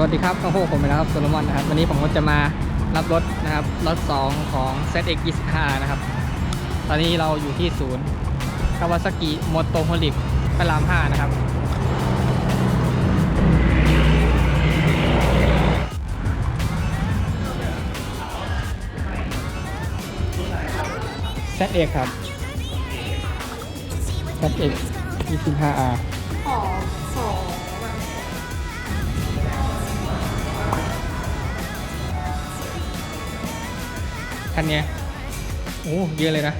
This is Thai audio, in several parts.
สวัสดีครับโอ้โหผมเป็นะครับโซโลมอนนะครับ วันนี้ผมก็จะมารับรถนะครับ รถ 2 ของ ZX 25นะครับ ตอนนี้เราอยู่ที่ศูนย์คาวาซากิโมโตโฮลิกพระราม 5 นะครับ ZX ครับ ZX 25R ขอสอ คันเนี้ยโอ้เยอะเลยนะ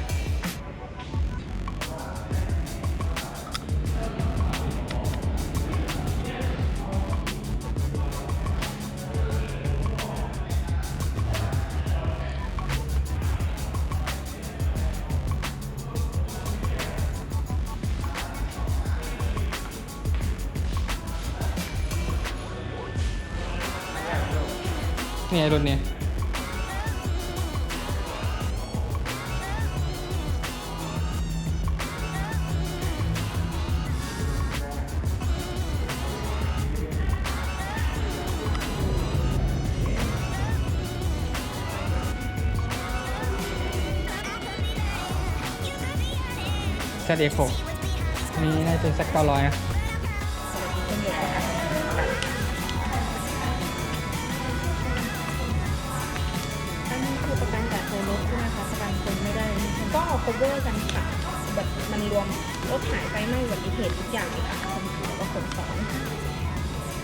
เนี่ยรุ่นเนี้ย ZX6 มีน่าจะเป็นสักเก้าร้อยนะอันนี้คือประกันจากตัวรถใช่ไหมคะประกันคนไม่ได้มันต้องเอา cover กันค่ะแบบมันรวมรถหายไปไม่อุบัติเหตุทุกอย่างเลยค่ะคนขับก็คนซ้อน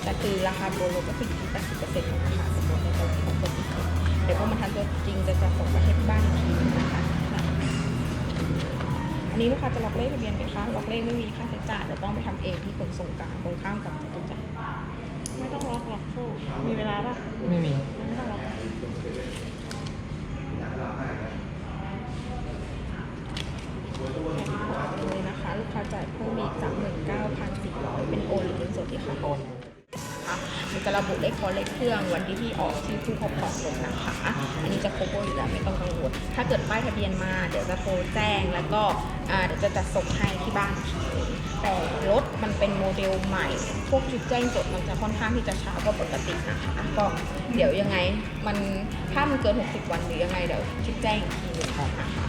แต่คือราคาตัวรถก็คืออยู่ที่ 80%ของราคาสมมติในตัวของคนที่เดี๋ยวพอมาทันตัวจริงจะจัดส่งมาให้ที่บ้านอีกทีนะคะ อันนี้ลูกค้าจะล็อกเลขทะเบียนไหมคะล็อกเลขไม่มีค่าใช้จ่ายเดี๋ยวต้องไปทำเองที่ขนส่งกลางตรงข้ามกับจตุจักรไม่ต้องล็อกหรอกโชคมีเวลาปะไม่มี ไม่ต้องล็อกเลยนะคะ ลูกค้าจ่ายเพิ่มอีกสามหมื่นเก้าพันสี่ร้อยเป็นโอนหรือเป็นสดดีคะโอนค่ะ มันจะระบุเลขคอเลขเครื่องวันที่ที่ออกชื่ผู้ครอบครองรถนะคะ อันนี้จะครบอยู่แล้วไม่ต้องกังวลถ้าเกิดป้ายทะเบียนมาเดี๋ยวจะโทรแจ้งแล้วก็เดี๋ยวจะจัดส่งให้ที่บ้านทีแต่รถมันเป็นโมเดลใหม่ พวกชุดแจ้งจดมันจะค่อนข้างที่จะช้ากว่าปกตินะคะก็เดี๋ยวยังไงมันถ้ามันเกิน 60 วันหรือยังไงเดี๋ยวชุดแจ้งอีกทีหนึ่งนะคะ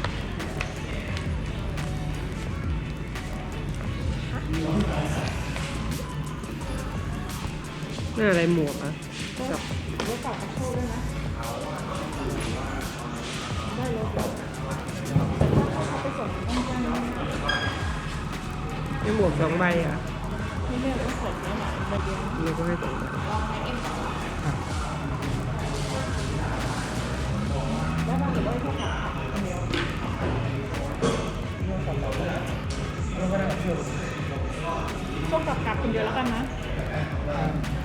หน้าอะไรหมวกอะก็รถฝากกระโชกด้วยนะได้รถแล้วแต่ถ้าเขาไปส่งต้องจ้างนะไม่หมวกสองใบอะไม่เลือกว่าส่งได้หลายใบเดียวเราก็ให้สองใบลองในเอ็มก่อนอะได้บ้างหรือว่าแค่ขับขับคนเดียวช่วงกลับกลับคนเดียวแล้วกันนะมีแก้กับ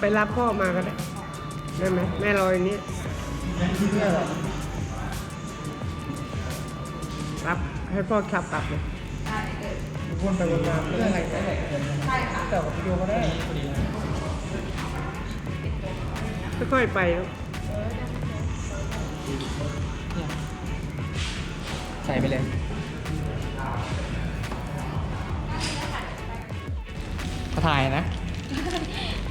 ไปรับพ่อมาก็ได้ได้ไหมแม่รออย่างนี้รับให้พ่อขับกลับเลยวนไปวนมาเรื่องอะไรก็ได้ใช่ค่ะแต่กับวิดีโอก็ได้ค่อยๆไปใส่ไปเลย ถ่ายนะ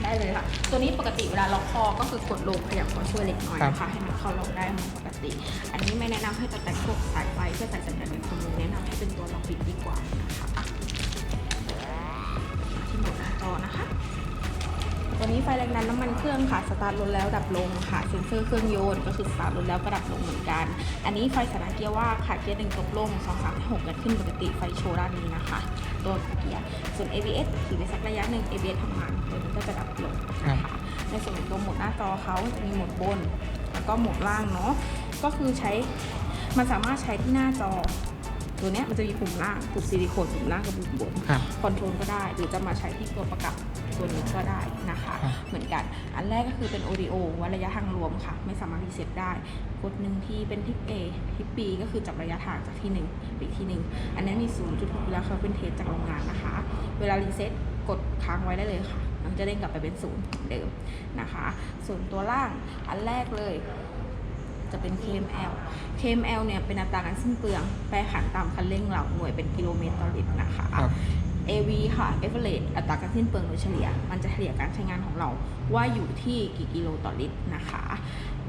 ได้เลยค่ะ ตัวนี้ปกติเวลาล็อกคอก็คือกดลงขยับคอช่วยเล็กน้อยนะคะให้มันเข้าล็อกได้เหมือนปกติ อันนี้ไม่แนะนำให้ตัดแต่งพวกสายไฟเพื่อใส่สัญญาณเป็นคอมมูนแนะนำให้เป็นตัวล็อกปิดดีกว่านะคะมาที่โหมดหน้าจอนะคะ ตัวนี้ไฟแรงดันน้ำมันเครื่องค่ะ สตาร์ทรถแล้วดับลงค่ะ เซ็นเซอร์เครื่องยนต์ก็คือสตาร์ทรถแล้วก็ดับลงเหมือนกัน อันนี้ไฟสถานะเกียร์ว่างค่ะเกียร์หนึ่งตกลงสองสามหกกันขึ้นปกติไฟโชว์ด้านนี้นะคะ ตัวเกียร์ ส่วน ABS ขี่ไปสักระยะหนึ่ง ABS ทำงานตัวนี้ก็จะดับลงนะคะในส่วนของตัวโหมดหน้าจอเขาจะมีโหมดบน แล้วก็โหมดล่างเนาะ ก็คือใช้ มันสามารถใช้ที่หน้าจอตัวเนี้ยมันจะมีปุ่มล่างปุ่มซิลิโคนปุ่มล่างกับปุ่มบนครับคอนโทรลก็ได้ หรือจะมาใช้ที่ตัวประกับ ตัวนี้ก็ได้นะคะครับเหมือนกัน อันแรกก็คือเป็น audio วัดระยะทางรวมค่ะ ไม่สามารถรีเซ็ตได้ กดหนึ่งทีเป็นทิป A ทิป B ก็คือจับระยะทางจากที่หนึ่งไปอีกที่หนึ่งอันนี้มี 0.6แล้วเขาเป็นเทสจากโรงงานนะคะ เวลารีเซ็ตกดค้างไว้ได้เลยค่ะ มันจะเด้งกลับไปเป็นศูนย์เหมือนเดิมนะคะ ส่วนตัวล่างอันแรกเลยจะเป็น KML KML เนี่ยเป็นอัตราการสิ้นเปลือง แปรผันตามคันเร่งเราหน่วยเป็นกิโลเมตรต่อลิตรนะคะครับ AV ค่ะ average อัตราการสิ้นเปลืองโดยเฉลี่ย มันจะเฉลี่ยการใช้งานของเราว่าอยู่ที่กี่กิโลต่อลิตรนะคะ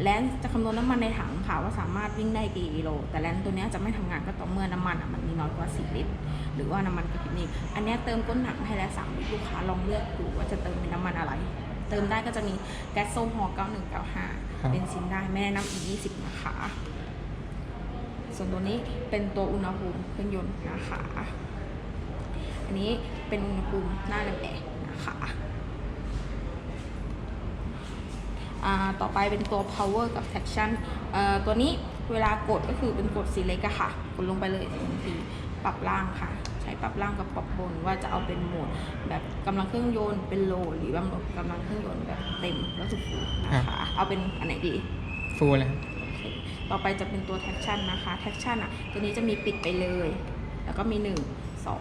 แลนจะคำนวณน้ำมันในถังค่ะว่าสามารถวิ่งได้กี่กิโล แต่แลนตัวเนี้ยจะไม่ทำงานก็ต่อเมื่อน้ำมันอะมันมีน้อยกว่า 4 ลิตร หรือว่าน้ำมันกระพริบนี่อันเนี้ยเติมก้นถังให้แล้ว3ลิตรลูกค้าลองเลือกดูว่าจะเติมเป็นน้ำมันอะไร เติมได้ก็จะมีแก๊สโซฮอล์ครับ9195 เป็นซินได้ไม่แนะนำอีก20 นะคะส่วนตัวนี้เป็นตัวอุณหภูมิเครื่องยนต์นะคะ อันนี้เป็นอุณหภูมิหน้าแหลมๆนะคะอ่าต่อไปเป็นตัว power กับ traction เอ่อตัวนี้เวลากดก็คือเป็นกดสีเล็กอะค่ะ กดลงไปเลยทันทีปรับล่างค่ะ ใช้ปรับล่างกับปรับบนว่าจะเอาเป็นโหมด แบบกำลังเครื่องยนต์เป็นโล หรือกำลังกำลังเครื่องยนต์แบบเต็มแล้วสุดฟูนะคะเอาเป็นอันไหนดีฟูลเลยครับโอเคต่อไปจะเป็นตัว traction นะคะ traction อะ ตัวนี้จะมีปิดไปเลย แล้วก็มี 1 2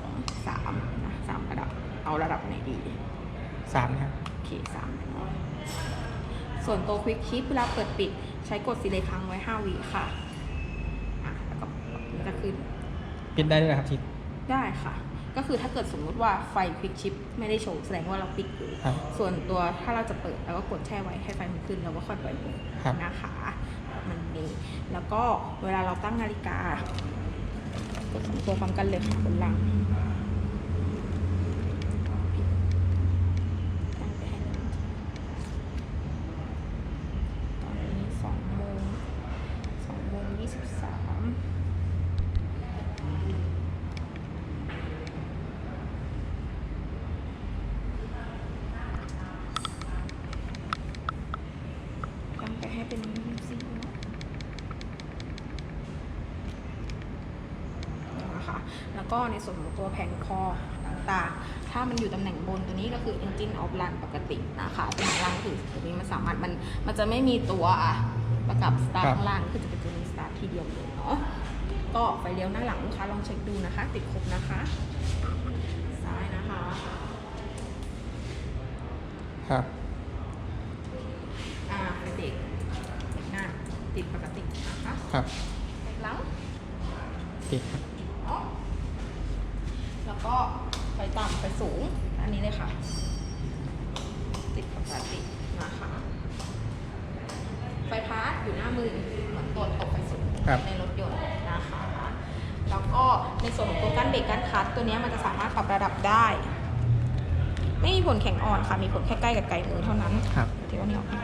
3นะสามระดับ เอาระดับไหนดีสามนะครับโอเคสามเนาะส่วนตัว quick shift เวลาเปิดปิดใช้กดสีเลยค้างไว้5วิค่ะอะแล้วก็มันจะขึ้นปิดได้ด้วยนะครับทิศได้ค่ะ ก็คือถ้าเกิดสมมุติว่าไฟ quick shift ไม่ได้โชว์แสดงว่าเราปิดอยู่ ครับ ส่วนตัวถ้าเราจะเปิดเราก็กดแช่ไว้ให้ไฟมันขึ้นแล้วก็ค่อยปล่อยมือครับ นะคะมันมีแล้วก็เวลาเราตั้งนาฬิกา กดตัวพร้อมกันเลยค่ะบนลังตั้งไปให้หนึ่งตอนนี้สองโมงสองโมงยี่สิบสามตั้งไปให้เป็นสี่เนาะ นะคะ แล้วก็ในส่วนของตัวแผงคอต่างๆ ถ้ามันอยู่ตำแหน่งบนตัวนี้ก็คือ engine off run ปกตินะคะตำแหน่งล่างคือตัวนี้มันสามารถมันมันจะไม่มีตัวประกับ start ครับข้างล่างคือจะเป็นตัวนี้ start ทีเดียวเลยเนาะก็ไฟเลี้ยวหน้าหลังลูกค้าลองเช็คดูนะคะ ติดครบนะคะซ้ายนะคะครับอ่าไฟเบรกเบรกหน้าติดปกตินะคะครับเบรกหลังติดครับเนาะแล้ว ก็ไฟต่ำไฟสูง อันนี้เลยค่ะ ติดปกตินะคะไฟพาร์ทอยู่หน้ามือเหมือนตัวตกไฟสูงครับในรถยนต์นะคะแล้วก็ในส่วนของตัวกั้นเบรกกั้นคลัตช์ตัวเนี้ยมันจะสามารถปรับระดับได้ ไม่มีผลแข็งอ่อนค่ะ มีผลแค่ใกล้กับไกลมือเท่านั้นครับเดี๋ยวนี้ออกมา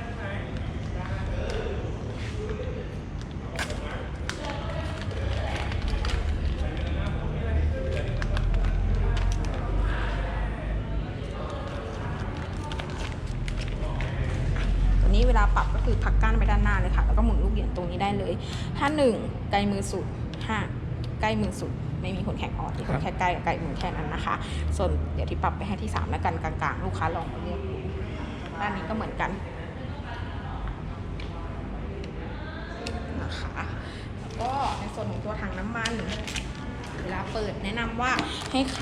ตัวนี้เวลาปรับก็คือพักก้านไปด้านหน้าเลยค่ะ แล้วก็หมุนลูก เหรียญตรงนี้ได้เลยถ้าหนึ่งไกลมือสุดห้าใกล้มือสุดไม่มีผลแข็งอ่อนที่ครับแค่ใกล้กับไกลมือแค่นั้นนะคะ ส่วนเดี๋ยวที่ปรับไปให้ที่สามแล้วกันกลางๆ ลูกค้าลองมาเลือกดูด้านนี้ก็เหมือนกันนะคะแล้วก็ในส่วนของตัวถังน้ำมัน เวลาเปิดแนะนำว่าให้ไข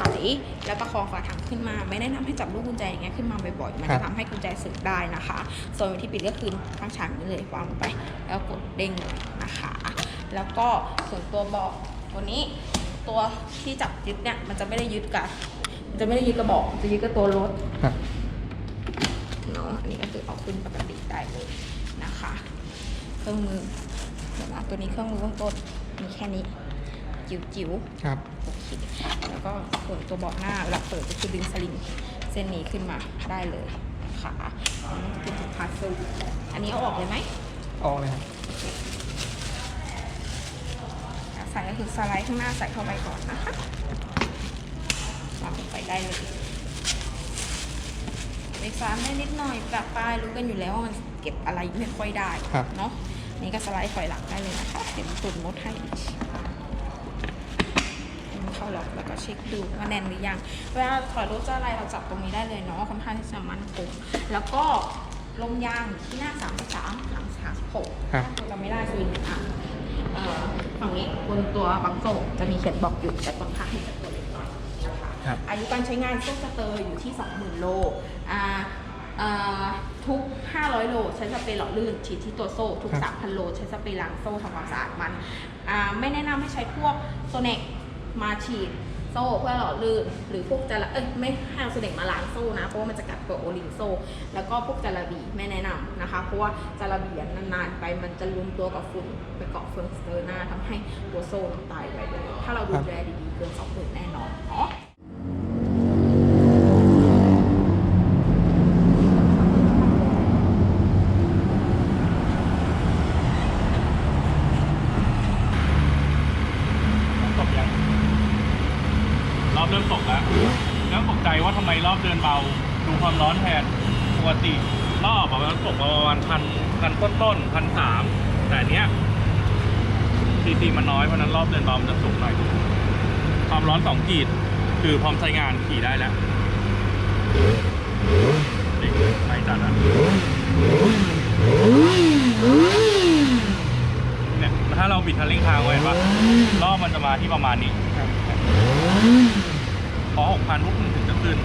แล้วประคองฝาถังขึ้นมา ไม่แนะนำให้จับลูกกุญแจอย่างเงี้ยขึ้นมาบ่อยๆ มันครัจะบทำให้กุญแจสึกได้นะคะ ส่วนวิธีปิดก็คือตั้งฉากนี้เลยวางลงไป แล้วกดเด้งเลยนะคะ แล้วก็ส่วนตัวเบาะตัวนี้ตัวที่จับยึดเนี่ยมันจะไม่ได้ยึดกับมันจะไม่ได้ยึดกระบอกจะยึดกับตัวรถครับเนาะอันนี้ก็คือเอาขึ้นปกติได้เลยนะคะ เครื่องมือเดี๋ยวนะตัวนี้เครื่องมือเบื้องต้นมีแค่นี้ จิ๋วจิ๋วครับๆโอเคแล้วก็ส่วนตัวเบาะหน้าเวลาเปิดก็คือดึงสลิงเส้นนี้ขึ้นมาได้เลยนะคะอันนี้จะเป็นจุดพาสูอันนี้เอาออกเลยไหมออกเลยครับใส่ก็คือสไลด์ข้างหน้าใส่เข้าไปก่อนนะคะวางลงไปได้เลยเอกสารได้นิดหน่อยปรับปลายรู้กันอยู่แล้วว่ามันเก็บอะไรไม่ค่อยได้ครับเนาะนี่ก็สไลด์ถอยหลังได้เลยนะคะเห็นตุ่นมดให้อีกให้มันเข้าล็อกแล้วก็เช็คดูว่าแน่นหรือยังเวลาถอยรถจะอะไรเราจับตรงนี้ได้เลยเนาะค่อนข้างที่จะมั่นคงแล้วก็ลมยางอยู่ที่หน้า 33 หลัง 36ครับถ้าเราไม่ได้คืออะเอ่อฝั่งนี้บนตัวบังโซจะมีเขียนบอกอยู่แต่ค่อนข้างที่จะตัวเล็กหน่อยนะคะครับอายุการใช้งานโซ่สเตอร์อยู่ที่ 20,000 โลอ่าเอ่อทุก 500 โลใช้สเปรย์หล่อลื่นฉีดที่ตัวโซ่ ทุกครับ3,000 โลใช้สเปรย์ล้างโซ่ทำความสะอาดมันอ่าไม่แนะนำให้ใช้พวกโซเนก มาฉีดโซ่เพื่อหล่อลื่น หรือพวกจระเอ้ยไม่ให้เอาเสด็จมาล้างโซ่นะ เพราะว่ามันจะกัดตัวโอลิงโซ่ แล้วก็พวกจระบีไม่แนะนำนะคะ เพราะว่าจระบีอะนานๆไปมันจะรวมตัวกับฝุ่นไปเกาะเฟืองสเตอร์หน้าทำให้ตัวโซ่มันตายไปเลยถ้าเราดูแลดีๆเกินสองหมื่นแน่นอนเนาะ ตกยังรอบเริ่มตกแล้วเริ่มตกใจว่าทำไมรอบเดินเบา ดูความร้อนแทนปกติรอบอะมันตกประมาณ พันต้นต้นพันสามแต่เนี้ยซีซีมันน้อยเพราะนั้นรอบเดินเบามันจะสูงหน่อยความร้อนสองขีด คือพร้อมใช้งานขี่ได้แล้วนี่ไม่จัดอะเนี่ยถ้าเราบิดคันเร่งค้างไว้เห็นปะรอบมันจะมาที่ประมาณนี้พอหกพันปุ๊บถึงจะขึ้น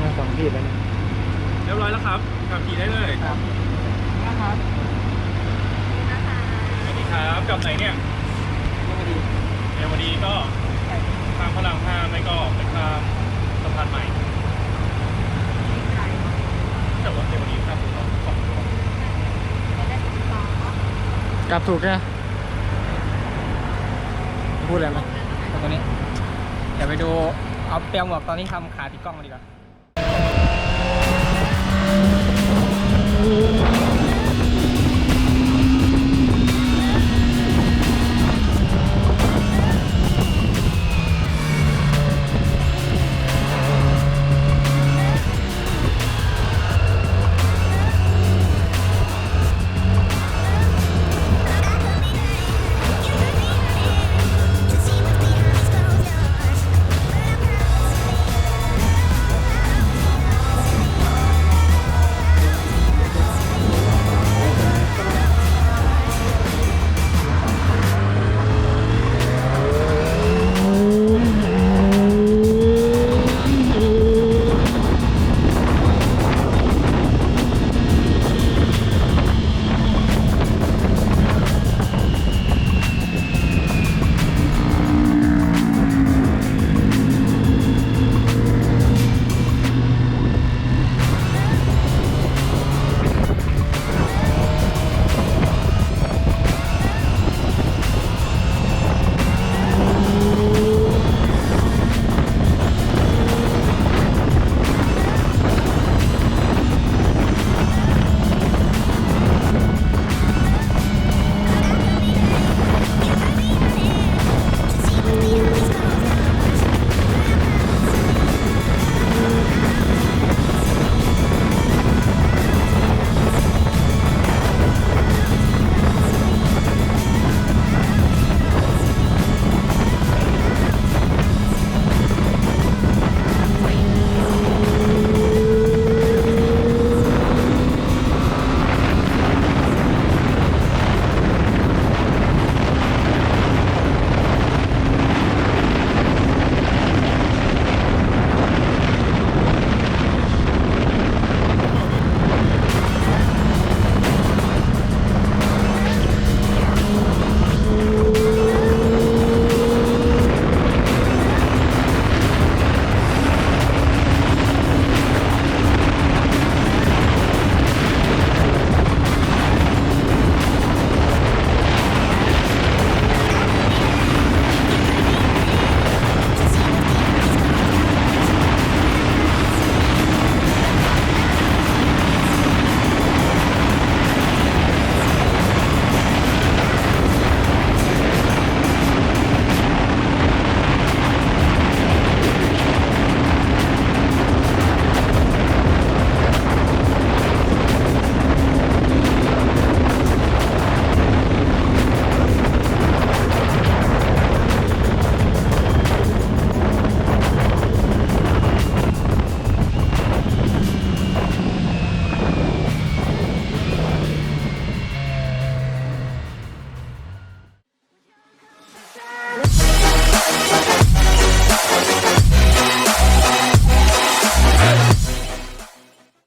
มาสองขีดแล้วนี่ย เรียบร้อยแล้วครับขับขี่ได้เลยครับนะครับสวัสดีครับกลับไหนเนี่ยเดี๋ยววันนี้ก็ทางพระรามห้าไม่ก็ไปข้ามสะพานใหม่แต่ว่าเดี๋ยววันนี้ข้ามสะพานสองตัวกลับถูกใช่ไหมพูดอะไรไหมตรงนี้ เดี๋ยวไปดูเอาเตรียมหมวกตอนนี้ทำขาติดกล้องมาดีกว่า